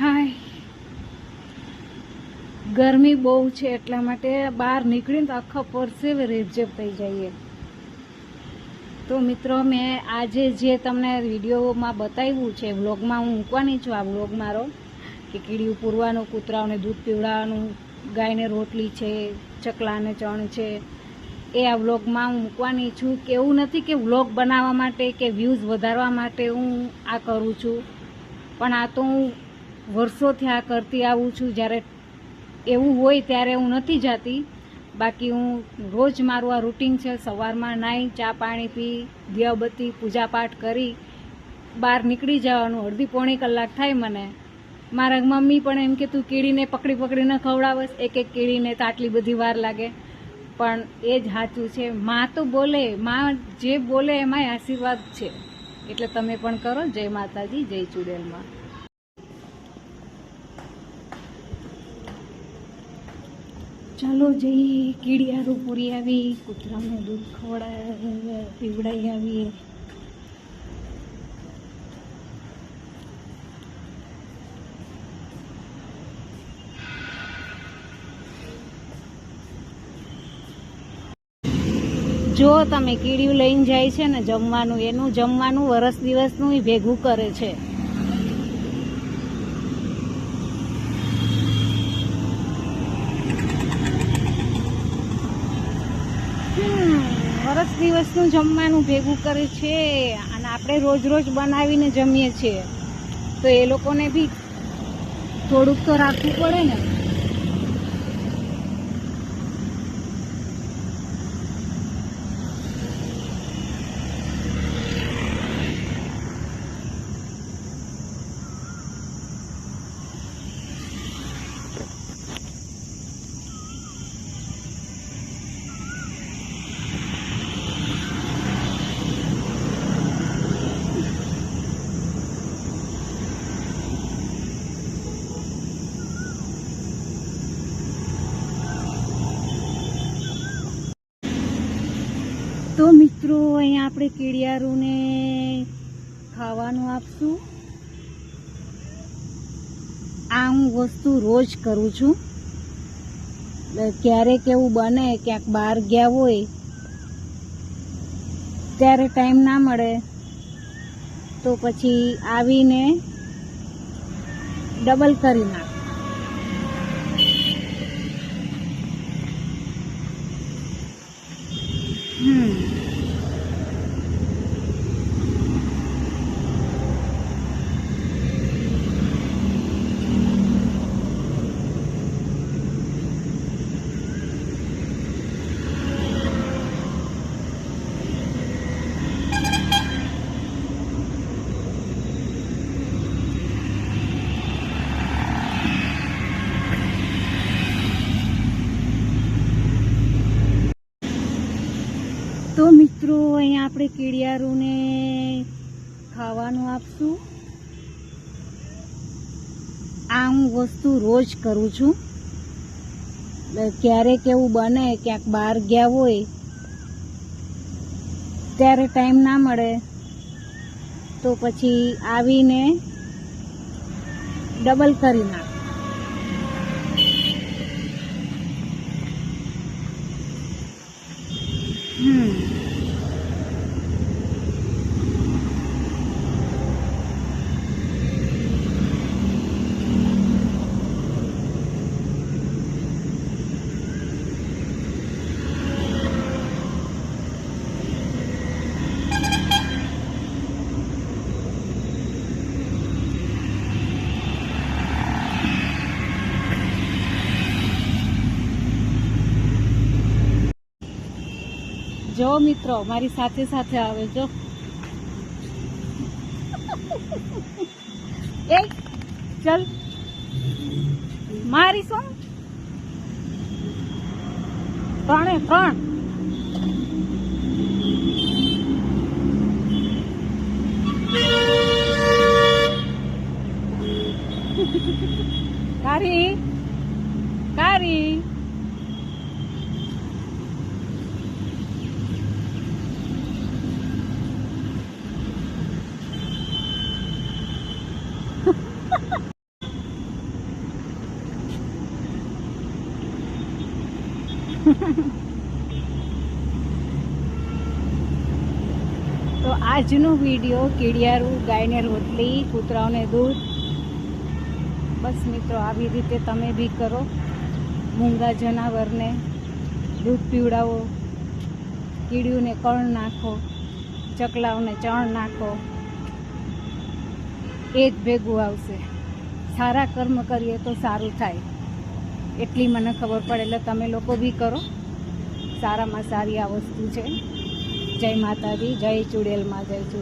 હાય. ગરમી બહુ છે એટલા માટે બહાર નીકળીને તો આખા પરસેવે રેબઝેબ થઈ જઈએ. તો મિત્રો, મેં આજે જે તમને વિડીયોમાં બતાવ્યું છે, વ્લોગમાં હું મૂકવાની છું આ વ્લોગ મારો, કે કીડીયું પૂરવાનું, કૂતરાઓને દૂધ પીવડાવવાનું, ગાયને રોટલી છે, ચકલાને ચણ છે, એ આ વ્લોગમાં હું મૂકવાની છું. કે એવું નથી કે વ્લોગ બનાવવા માટે કે વ્યૂઝ વધારવા માટે હું આ કરું છું. પણ આ તો હું વર્ષોથી આ કરતી આવું છું. જ્યારે એવું હોય ત્યારે હું નથી જતી. બાકી હું રોજ મારું આ રૂટિન છે. સવારમાં નાહી ચા પાણી પી, દિયાબત્તી, પૂજાપાઠ કરી, બહાર નીકળી જવાનું. અડધી પોણી કલાક થાય મને. મારા મમ્મી પણ એમ કે, તું કીડીને પકડી પકડીને ખવડાવસ. એક એક કીડીને તો આટલી બધી વાર લાગે. પણ એ જ સાચું છે. માં તો બોલે. માં જે બોલે એમાંય આશીર્વાદ છે. એટલે તમે પણ કરો. જય માતાજી, જય ચુડેલમાં. ચાલો જઈએ, કીડિયારું પૂરી આવી, કૂતરાને દૂધ ખવડાવી પીવડાવી આવીએ. જો તમે કીડિયું લઈને જાય છે ને જમવાનું, એનું જમવાનું વરસ દિવસનું ભેગું કરે છે હમ, વરસ દિવસનું જમવાનું ભેગું કરે છે અને આપણે રોજ રોજ બનાવીને જમીએ છીએ. તો એ લોકોને બી થોડુંક તો રાખવું પડે ને. તો મિત્રો, અહીંયા આપણે કીડિયારુને ખાવાનું આપશું. આ હું વસ્તુ રોજ કરું છું. ક્યારેક એવું બને, ક્યાંક બહાર ગયા હોય, ત્યારે ટાઈમ ના મળે. તો પછી આવીને ડબલ કરી નાખ. હમ તો મિત્રો, અહીંયા આપણે કીડિયારુને ખાવાનું આપશું. આ હું વસ્તુ રોજ કરું છું. ક્યારેક એવું બને, ક્યાંક બહાર ગયા હોય, ત્યારે ટાઈમ ના મળે. તો પછી આવીને ડબલ કરી નાખ. હમ. જો મિત્રો, મારી સાથે સાથે આવે, જો. એ ચલ. મારી શું? ત્રણે, ત્રણ. કારી કારી. આજનો વીડિયો કીડિયારું ગાયને રોટલી કૂતરાઓને દૂધ. બસ મિત્રો, આવી રીતે તમે બી કરો. મૂંગા જનાવરને દૂધ પીવડાવો. કીડીઓને કણ નાખો. ચકલાઓને ચણ નાખો. એ જ ભેગું આવશે. સારા કર્મ કરીએ તો સારું થાય. એટલી મને ખબર પડે એટલે તમે લોકો બી કરો. સારામાં સારી આ વસ્તુ છે. જય માતાજી જય ચુડેલમાં જય ચુડેલ